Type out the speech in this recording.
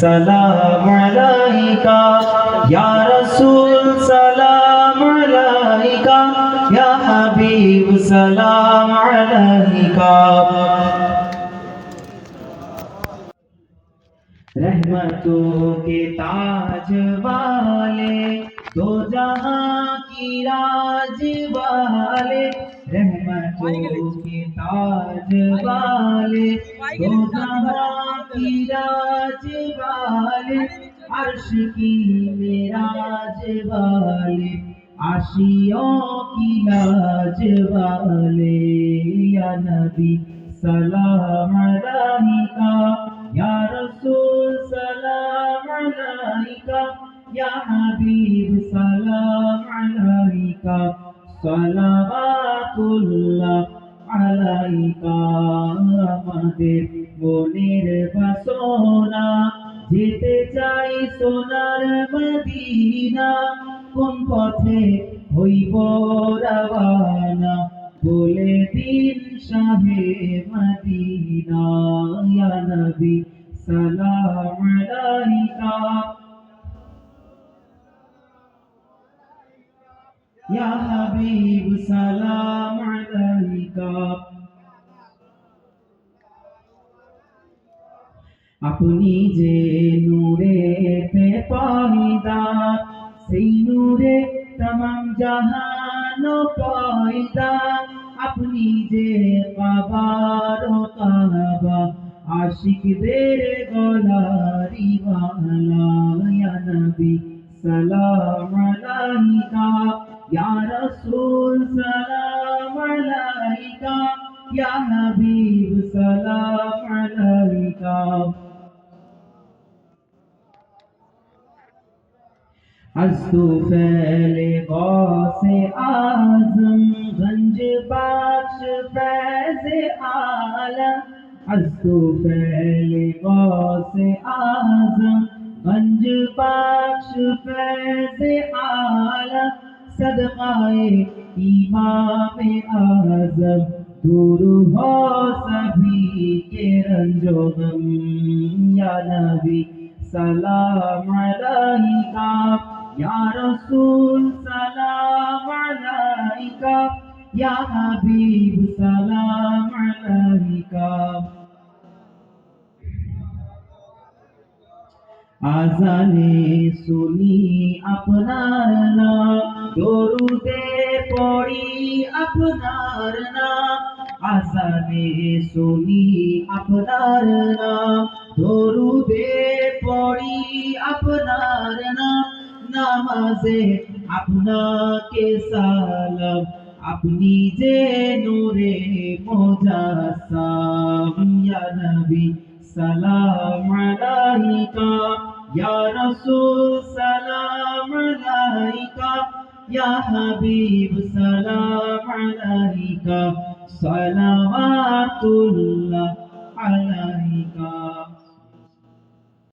سلام علیکہ، یا رسول سلام علیکہ، یا حبیب سلام علیکہ۔ رحمتوں کے تاج والے، دو جہاں کی راج والے۔ رحمتوں کے تاج والے، دو جہاں বিরাজ বালে আরশ কি মেরাজ বালে আশিও কি লাজ বালে ইয়া নবী সালাম আলাইকা, ইয়া রাসূল সালাম আলাইকা, ইয়া হাবিব সালাম আলাইকা, সালাওয়াতুল্লাহ। আলাইকা আমাদের মনের বাসনা। যেতে চাই সোনার মদিনা, কোন পথে হইব রওয়ানা? বলে দিন শাহে মদিনা, ইয়া নবী সালাম আলাইকা। ইয়া হাবিব সালাম আলাইকা আপনি যে নূরে তে পাইদা সেই নূরে তমাম জাহান পাইদা আপনি যে কাবার কাবা আশিকদের গলারি ওয়ালা ইয়া নবী সালাম আলাইকা یا رسول سلام علیکہ، یا نبیب سلام علیکہ۔ ہستو فیل غوث آزم گنج باکش فیض عالم ہستو فیل غوث آزم گنج باکش فیض عالم صدقائے امام اعظم، دور ہو سبھی کے رنج و غم۔ یا نبی، سلام علیکہ۔ یا رسول، سلام علیکہ۔ یا حبیب، سلام علیکہ۔ آزانے سنی اپنا نام۔ দরুদে পড়ি আপনার নাম। আজানে শুনি আপনার নাম। দরুদে পড়ি আপনার নাম। নামাজে আপনাকে সালাম। আপনি যে নূরে মোজাসাম। ইয়া নবী সালাম আলাইকা। ইয়া রাসূল ইয়া হাবিব সালাম আলাইকা সালাওয়াতুল্লাহ আলাইকা